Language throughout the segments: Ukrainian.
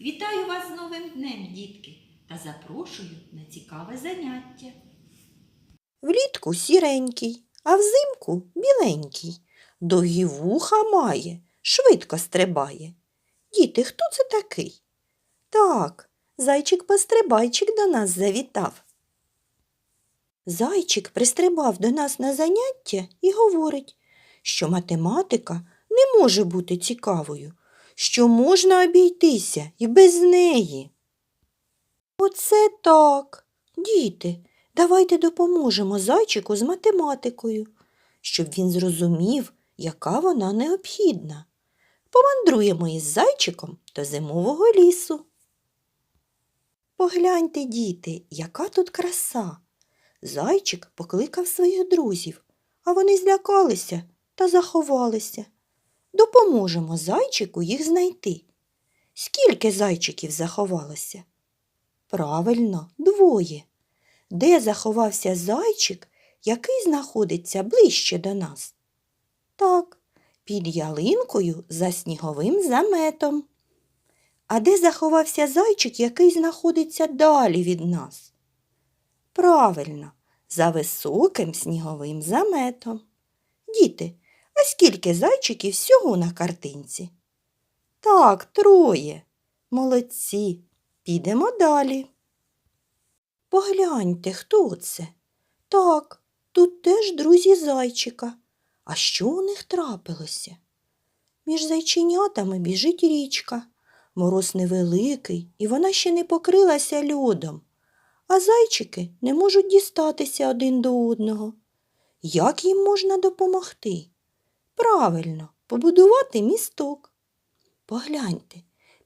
Вітаю вас з новим днем, дітки, та запрошую на цікаве заняття. Влітку сіренький, а взимку біленький. Довгі вуха має, швидко стрибає. Діти, хто це такий? Так, зайчик-пострибайчик до нас завітав. Зайчик пристрибав до нас на заняття і говорить, що математика не може бути цікавою, що можна обійтися і без неї. Оце так. Діти, давайте допоможемо зайчику з математикою, щоб він зрозумів, яка вона необхідна. Помандруємо із зайчиком до зимового лісу. Погляньте, діти, яка тут краса. Зайчик покликав своїх друзів, а вони злякалися та заховалися. Допоможемо зайчику їх знайти. Скільки зайчиків заховалося? Правильно, двоє. Де заховався зайчик, який знаходиться ближче до нас? Так, під ялинкою за сніговим заметом. А де заховався зайчик, який знаходиться далі від нас? Правильно, за високим сніговим заметом. Діти, а скільки зайчиків всього на картинці? Так, троє. Молодці. Підемо далі. Погляньте, хто це? Так, тут теж друзі зайчика. А що у них трапилося? Між зайченятами біжить річка. Мороз невеликий, і вона ще не покрилася льодом, а зайчики не можуть дістатися один до одного. Як їм можна допомогти? Правильно, побудувати місток. Погляньте,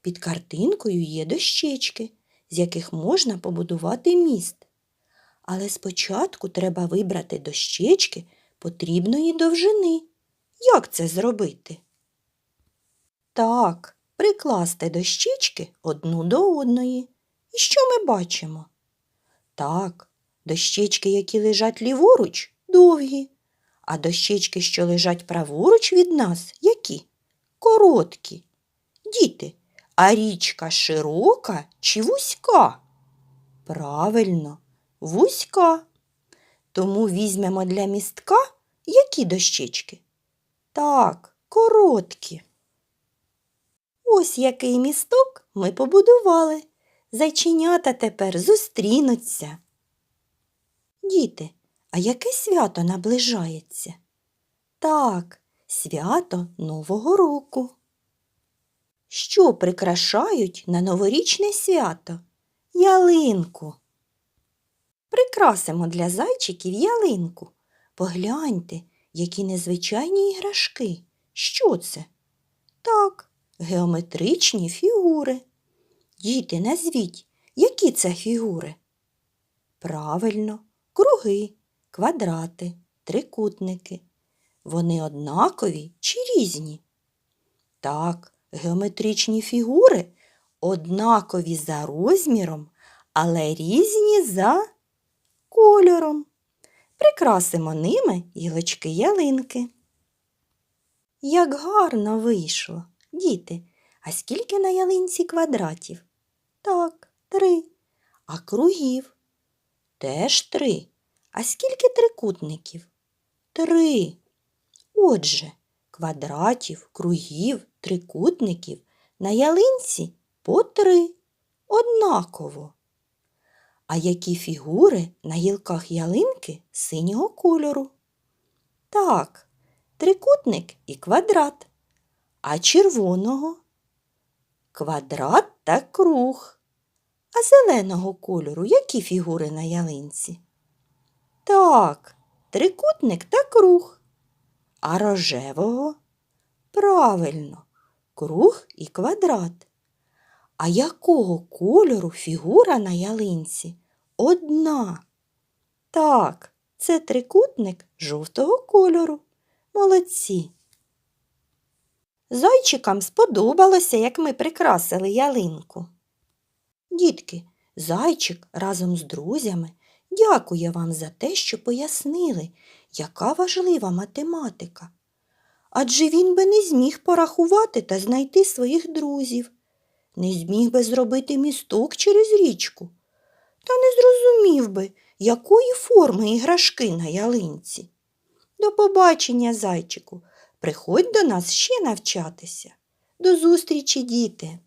під картинкою є дощечки, з яких можна побудувати міст. Але спочатку треба вибрати дощечки потрібної довжини. Як це зробити? Так, прикласти дощечки одну до одної. І що ми бачимо? Так, дощечки, які лежать ліворуч, довгі, а дощечки, що лежать праворуч від нас, які? Короткі. Діти, а річка широка чи вузька? Правильно, вузька. Тому візьмемо для містка які дощечки? Так, короткі. Ось який місток ми побудували. Зайченята тепер зустрінуться. Діти, а яке свято наближається? Так, свято Нового року. Що прикрашають на новорічне свято? Ялинку. Прикрасимо для зайчиків ялинку. Погляньте, які незвичайні іграшки. Що це? Так, геометричні фігури. Діти, назвіть, які це фігури? Правильно, круги, квадрати, трикутники. Вони однакові чи різні? Так, геометричні фігури однакові за розміром, але різні за кольором. Прикрасимо ними гілочки ялинки. Як гарно вийшло, діти, а скільки на ялинці квадратів? Так, три. А кругів? Теж три. А скільки трикутників? Три. Отже, квадратів, кругів, трикутників на ялинці по три. Однаково. А які фігури на гілках ялинки синього кольору? Так, трикутник і квадрат. А червоного? Квадрат та круг. А зеленого кольору які фігури на ялинці? Так, трикутник та круг. А рожевого? Правильно, круг і квадрат. А якого кольору фігура на ялинці? Одна. Так, це трикутник жовтого кольору. Молодці. Зайчикам сподобалося, як ми прикрасили ялинку. Дітки, зайчик разом з друзями дякує вам за те, що пояснили, яка важлива математика. Адже він би не зміг порахувати та знайти своїх друзів. не зміг би зробити місток через річку, та не зрозумів би, якої форми іграшки на ялинці. До побачення, зайчику. Приходь до нас ще навчатися. До зустрічі, діти!